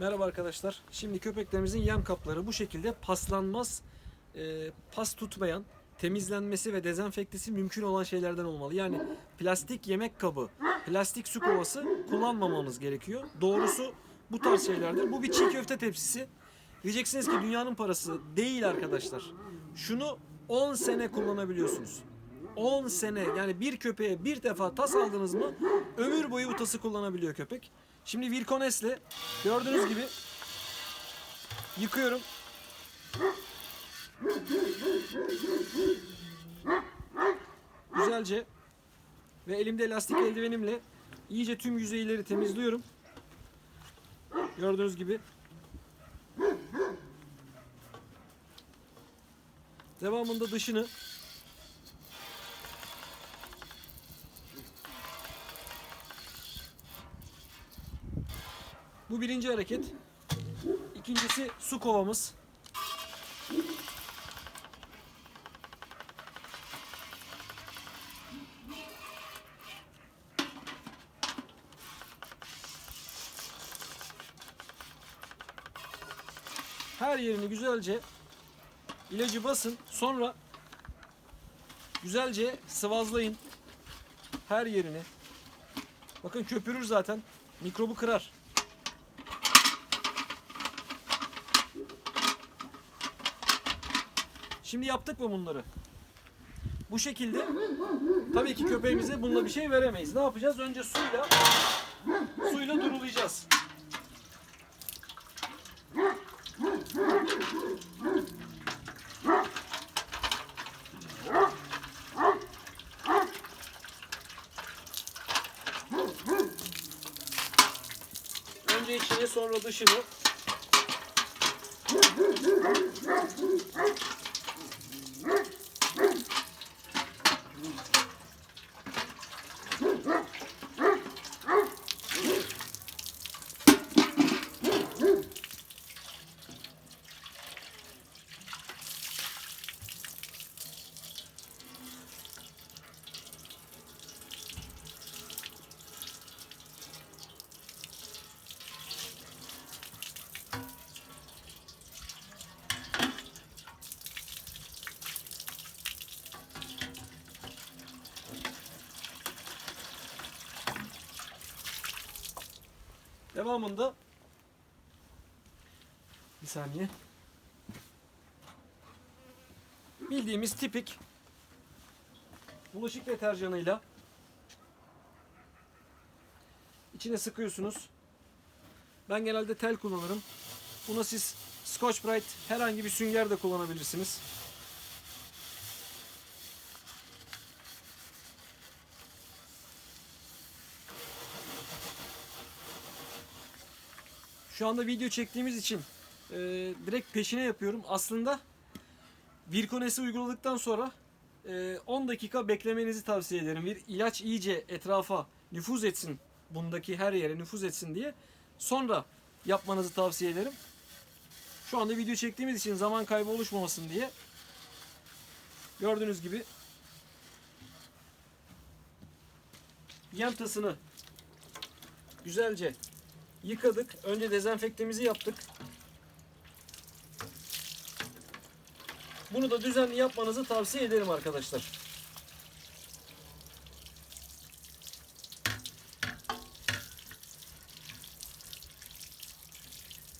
Merhaba arkadaşlar. Şimdi köpeklerimizin yem kapları bu şekilde paslanmaz, e, pas tutmayan, temizlenmesi ve dezenfektesi mümkün olan şeylerden olmalı. Yani plastik yemek kabı, plastik su kovası kullanmamamız gerekiyor. Doğrusu bu tarz şeylerdir. Bu bir çiğ köfte tepsisi. Diyeceksiniz ki dünyanın parası değil arkadaşlar. Şunu 10 sene kullanabiliyorsunuz. 10 sene yani bir köpeğe bir defa tas aldınız mı ömür boyu bu tası kullanabiliyor köpek. Şimdi Virkones'le gördüğünüz gibi yıkıyorum. Güzelce ve elimde lastik eldivenimle iyice tüm yüzeyleri temizliyorum. Gördüğünüz gibi. Devamında dışını Bu birinci hareket. İkincisi su kovamız. Her yerini güzelce ilacı basın. Sonra güzelce sıvazlayın. Her yerini. Bakın köpürür zaten. Mikrobu kırar. Şimdi yaptık mı bunları? Bu şekilde tabii ki köpeğimize bununla bir şey veremeyiz. Ne yapacağız? Önce suyla suyla durulayacağız. Önce içini sonra dışını Devamında bir saniye. Bildiğimiz tipik bulaşık deterjanıyla içine sıkıyorsunuz. Ben genelde tel kullanırım. Buna siz Scotch Brite herhangi bir sünger de kullanabilirsiniz. Şu anda video çektiğimiz için e, direkt peşine yapıyorum. Aslında Virkones'i uyguladıktan sonra e, 10 dakika beklemenizi tavsiye ederim. Bir ilaç iyice etrafa nüfuz etsin, bundaki her yere nüfuz etsin diye sonra yapmanızı tavsiye ederim. Şu anda video çektiğimiz için zaman kaybı oluşmamasın diye gördüğünüz gibi yem tasını güzelce yıkadık. Önce dezenfektemizi yaptık. Bunu da düzenli yapmanızı tavsiye ederim arkadaşlar.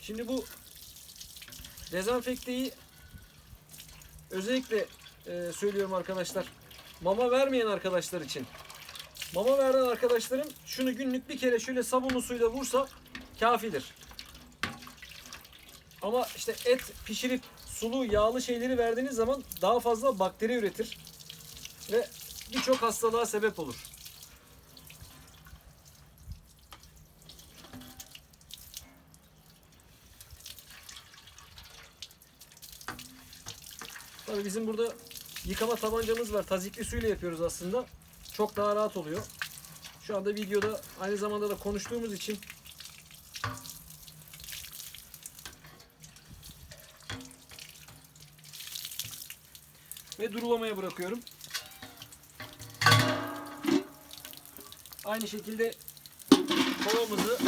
Şimdi bu dezenfekteyi özellikle e, söylüyorum arkadaşlar. Mama vermeyen arkadaşlar için. Mama veren arkadaşlarım şunu günlük bir kere şöyle sabunlu suyla vursa kafidir. Ama işte et pişirip sulu yağlı şeyleri verdiğiniz zaman daha fazla bakteri üretir ve birçok hastalığa sebep olur. Tabii bizim burada yıkama tabancamız var. Tazikli suyla yapıyoruz aslında. Çok daha rahat oluyor. Şu anda videoda aynı zamanda da konuştuğumuz için ve durulamaya bırakıyorum. Aynı şekilde kovamızı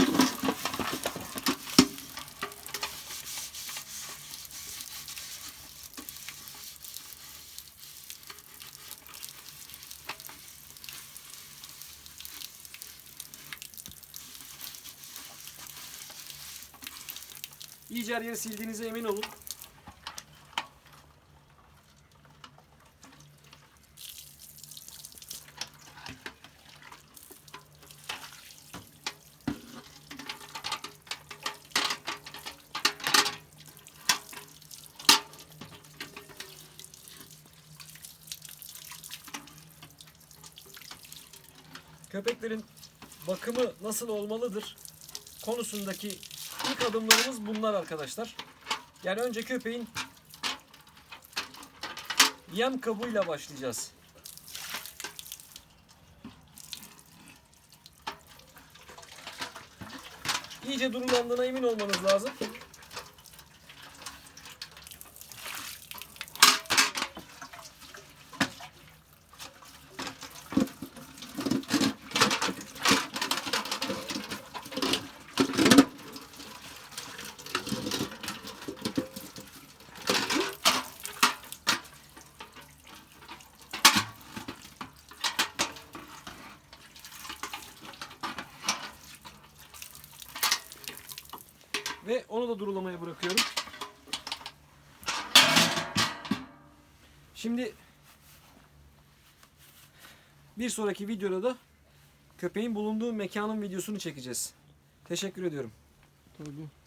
İyice her yeri sildiğinize emin olun. Köpeklerin bakımı nasıl olmalıdır konusundaki ilk adımlarımız bunlar arkadaşlar. Yani önce köpeğin yem kabıyla başlayacağız. İyice durulandığına emin olmanız lazım. Ve onu da durulamaya bırakıyorum. Şimdi bir sonraki videoda da köpeğin bulunduğu mekanın videosunu çekeceğiz. Teşekkür ediyorum. Tabii.